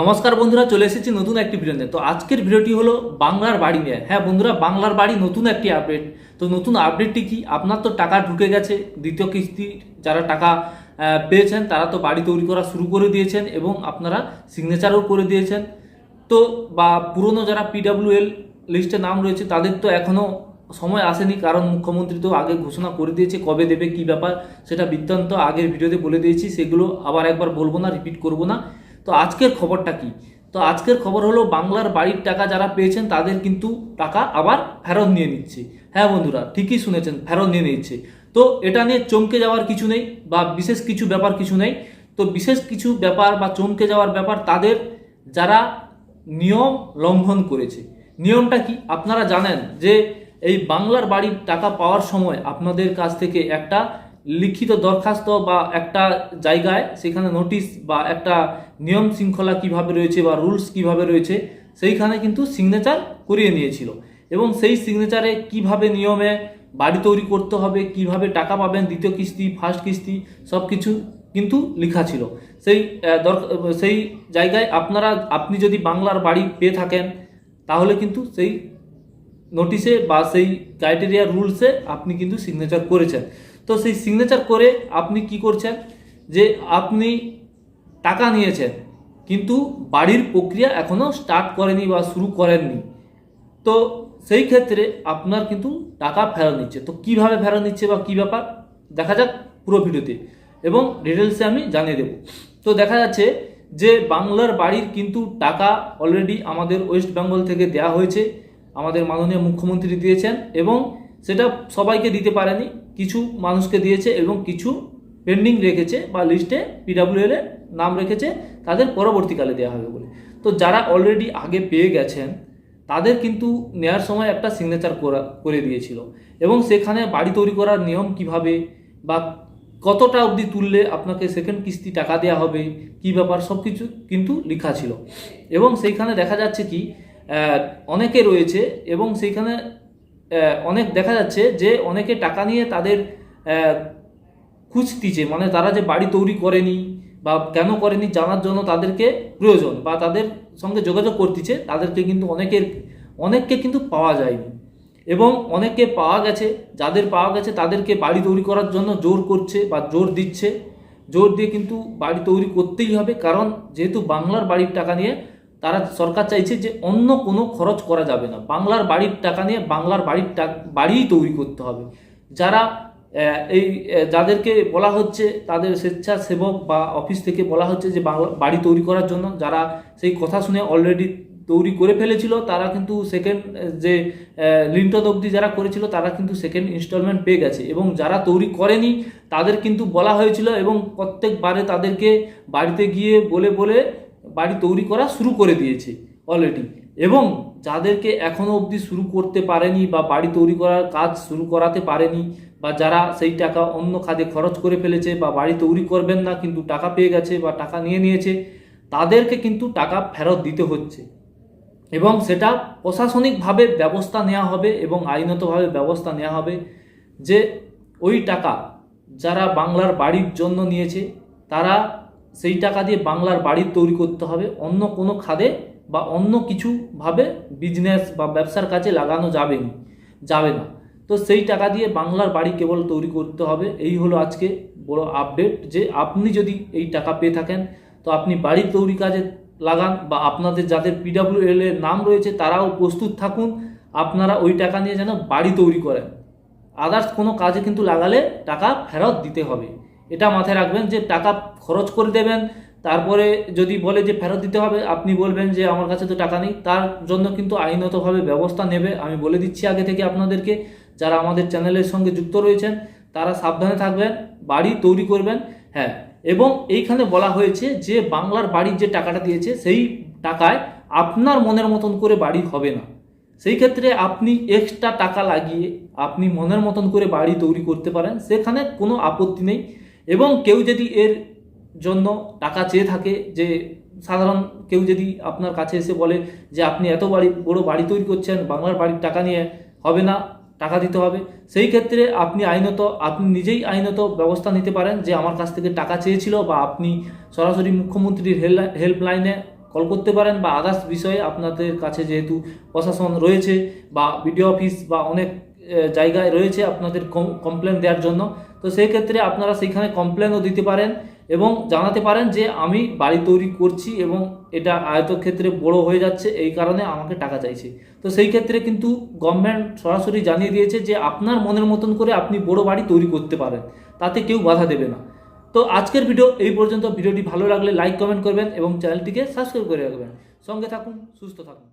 নমস্কার বন্ধুরা, চলে এসেছি নতুন একটি ভিডিও নিয়ে। তো আজকের ভিডিওটি হলো বাংলার বাড়ি নিয়ে। হ্যাঁ বন্ধুরা, বাংলার বাড়ি নতুন একটি আপডেট তো নতুন আপডেটটি কি? আপনার তো টাকা ঢুকে গেছে, দ্বিতীয় কিস্তি যারা টাকা পেয়েছেন, তারা তো বাড়ি তৈরি করা শুরু করে দিয়েছেন এবং আপনারা সিগনেচারও করে দিয়েছেন। তো বা পুরনো যারা পিডাব্লিউএল লিস্টে নাম রয়েছে, তাদের তো এখনও সময় আসেনি, কারণ মুখ্যমন্ত্রী তো আগে ঘোষণা করে দিয়েছে কবে দেবে, কি ব্যাপার, সেটা বৃত্তান্ত আগের ভিডিওতে বলে দিয়েছি, সেগুলো আবার একবার বলব না রিপিট করব না। তো আজকের খবরটা কি? তো আজকের খবর হলো বাংলার বাড়ির টাকা যারা পেয়েছেন তাদের কিন্তু টাকা আবার ফেরত নিয়ে নিচ্ছে। হ্যাঁ বন্ধুরা, ঠিকই শুনেছেন, ফেরত নিয়ে নিচ্ছে। তো এটা নিয়ে চমকে যাওয়ার কিছু নেই বা বিশেষ কিছু ব্যাপার কিছু নেই। তো বিশেষ কিছু ব্যাপার বা চমকে যাওয়ার ব্যাপার তাদের যারা নিয়ম লঙ্ঘন করেছে। নিয়মটা কি? আপনারা জানেন যে এই বাংলার বাড়ির টাকা পাওয়ার সময় আপনাদের কাছ থেকে একটা লিখিত দরখাস্ত বা একটা জায়গায় সেখানে নোটিশ বা একটা নিয়ম শৃঙ্খলা কীভাবে রয়েছে বা রুলস কীভাবে রয়েছে, সেইখানে কিন্তু সিগনেচার করিয়ে নিয়েছিল। এবং সেই সিগনেচারে কীভাবে নিয়মে বাড়ি তৈরি করতে হবে, কীভাবে টাকা পাবেন, দ্বিতীয় কিস্তি, ফার্স্ট কিস্তি সব কিছু কিন্তু লেখা ছিল। সেই দরক- সেই জায়গায় আপনারা, আপনি যদি বাংলার বাড়ি পেয়ে থাকেন, তাহলে কিন্তু সেই নোটিশে বা সেই ক্রাইটেরিয়া রুলসে আপনি কিন্তু সিগনেচার করেছেন। তো সেই সিগনেচার করে আপনি কি করছেন? যে আপনি টাকা নিয়েছেন, কিন্তু বাড়ির প্রক্রিয়া এখনও স্টার্ট করেনি বা শুরু করেননি। তো সেই ক্ষেত্রে আপনার কিন্তু টাকা ফেরত নিচ্ছে। তো কীভাবে ফেরত নিচ্ছে বা কী ব্যাপার? দেখা যাক পুরো ভিডিওতে। এবং ডিটেলসে আমি জানিয়ে দেব। তো দেখা যাচ্ছে যে বাংলার বাড়ির কিন্তু টাকা অলরেডি আমাদের ওয়েস্ট বেঙ্গল থেকে দেওয়া হয়েছে। আমাদের মাননীয় মুখ্যমন্ত্রী দিয়েছেন এবং সেটা সবাইকে দিতে পারেনি, কিছু মানুষকে দিয়েছে এবং কিছু পেন্ডিং রেখেছে বা লিস্টে পিডাব্লিউএল এর নাম রেখেছে, তাদের পরবর্তীকালে দেওয়া হবে বলে। তো যারা অলরেডি আগে পেয়ে গেছেন, তাদের কিন্তু নেয়ার সময় একটা সিগনেচার করা, করে দিয়েছিল। এবং সেখানে বাড়ি তৈরি করার নিয়ম কীভাবে বা কতটা অবধি তুললে আপনাকে সেকেন্ড কিস্তি টাকা দেওয়া হবে, কি ব্যাপার সব কিছু কিন্তু লেখা ছিল। এবং সেইখানে দেখা যাচ্ছে কি অনেকে রয়েছে এবং সেইখানে অনেক দেখা যাচ্ছে যে অনেকে টাকা নিয়ে তাদের খুঁজতিছে মানে তারা যে বাড়ি তৈরি করেনি বা কেন করেনি জানার জন্য তাদেরকে প্রয়োজন বা তাদের সঙ্গে যোগাযোগ করতেছে তাদেরকে কিন্তু অনেকের, অনেককে কিন্তু পাওয়া যায়নি। এবং অনেককে পাওয়া গেছে, যাদের পাওয়া গেছে তাদেরকে বাড়ি তৈরি করার জন্য জোর করছে বা জোর দিচ্ছে। জোর দিয়ে কিন্তু বাড়ি তৈরি করতেই হবে। কারণ যেহেতু বাংলার বাড়ির টাকা নিয়ে তারা সরকার চাইছে যে অন্য কোনো খরচ করা যাবে না। বাংলার বাড়ির টাকা নিয়ে বাংলার বাড়ির বাড়িই তৈরি করতে হবে। যারা এই যাদেরকে বলা হচ্ছে তাদের স্বেচ্ছাসেবক বা অফিস থেকে বলা হচ্ছে যে বাংলা, বাড়ি তৈরি করার জন্য, যারা সেই কথা শুনে অলরেডি তৈরি করে ফেলেছিল, তারা কিন্তু সেকেন্ড যে লিন্টদ অবধি যারা করেছিল, তারা কিন্তু সেকেন্ড ইনস্টলমেন্ট পেয়ে গেছে। এবং যারা তৈরি করেনি, তাদের কিন্তু বলা হয়েছিল এবং প্রত্যেকবারে তাদেরকে বাড়িতে গিয়ে বলে বলে বাড়ি তৈরি করা শুরু করে দিয়েছে অলরেডি এবং যাদেরকে এখনও অবধি শুরু করতে পারেনি বা বাড়ি তৈরি করার কাজ শুরু করাতে পারেনি বা যারা সেই টাকা অন্য খাতে খরচ করে ফেলেছে বা বাড়ি তৈরি করবেন না কিন্তু টাকা পেয়ে গেছে বা টাকা নিয়ে নিয়েছে, তাদেরকে কিন্তু টাকা ফেরত দিতে হচ্ছে। এবং সেটা প্রশাসনিকভাবে ব্যবস্থা নেওয়া হবে এবং আইনতভাবে ব্যবস্থা নেওয়া হবে যে ওই টাকা যারা বাংলার বাড়ির জন্য নিয়েছে, তারা সেই টাকা দিয়ে বাংলার বাড়ি তৈরি করতে হবে, অন্য কোনো খাদে বা অন্য কিছুভাবে বিজনেস বা ব্যবসার কাজে লাগানো যাবে যাবে না। তো সেই টাকা দিয়ে বাংলার বাড়ি কেবল তৈরি করতে হবে, এই হলো আজকে বড় আপডেট যে আপনি যদি এই টাকা পেয়ে থাকেন, তো আপনি বাড়ি তৈরি কাজে লাগান বা আপনাদের যাদের পিডাব্লিউএল এর নাম রয়েছে তারাও প্রস্তুত থাকুন, আপনারা ওই টাকা নিয়ে যেন বাড়ি তৈরি করেন। আদার্স কোনো কাজে কিন্তু লাগালে টাকা ফেরত দিতে হবে। এটা মাথায় রাখবেন যে টাকা খরচ করে দেবেন, তারপরে যদি বলে যে ফেরত দিতে হবে, আপনি বলবেন যে আমার কাছে তো টাকা নেই, তার জন্য কিন্তু আইনতভাবে ব্যবস্থা নেবে। আমি বলে দিচ্ছি আগে থেকে আপনাদেরকে, যারা আমাদের চ্যানেলের সঙ্গে যুক্ত রয়েছেন, তারা সাবধানে থাকবেন, বাড়ি তৈরি করবেন হ্যাঁ। এবং এইখানে বলা হয়েছে যে বাংলার বাড়ির যে টাকাটা দিয়েছে, সেই টাকায় আপনার মনের মতন করে বাড়ি হবে না। সেই ক্ষেত্রে আপনি এক্সট্রা টাকা লাগিয়ে আপনি মনের মতন করে বাড়ি তৈরি করতে পারেন, সেখানে কোনো আপত্তি নেই। এবং কেউ যদি এর জন্য টাকা চেয়ে থাকে যে সাধারণ কেউ যদি আপনার কাছে এসে বলে যে আপনি এত বাড়ি, বড় বাড়ি তৈরি করছেন, বাংলার বাড়ির টাকা নিয়ে হবে না, টাকা দিতে হবে, সেই ক্ষেত্রে আপনি আইনত, আপনি নিজেই আইনত ব্যবস্থা নিতে পারেন যে আমার কাছ থেকে টাকা চেয়েছিল বা আপনি সরাসরি মুখ্যমন্ত্রীর হেল্পলাইনে কল করতে পারেন বা আদার্স বিষয়ে আপনাদের কাছে যেহেতু প্রশাসন রয়েছে বা বিডিও অফিস বা অনেক জায়গায় রয়েছে আপনাদের কমপ্লেন দেওয়ার জন্য তো সেই ক্ষেত্রে আপনারা সেইখানে কমপ্লেনও দিতে পারেন এবং জানাতে পারেন যে আমি বাড়ি তৈরি করছি এবং এটা আয়তক্ষেত্রে বড় হয়ে যাচ্ছে, এই কারণে আমাকে টাকা চাইছে। তো সেই ক্ষেত্রে কিন্তু গভর্নমেন্ট সরাসরি জানিয়ে দিয়েছে যে আপনার মনের মতন করে আপনি বড় বাড়ি তৈরি করতে পারেন, তাতে কেউ বাধা দেবে না। তো আজকের ভিডিও এই পর্যন্ত। ভিডিওটি ভালো লাগলে লাইক কমেন্ট করবেন এবং চ্যানেলটিকে সাবস্ক্রাইব করে রাখবেন। সঙ্গে থাকুন, সুস্থ থাকুন।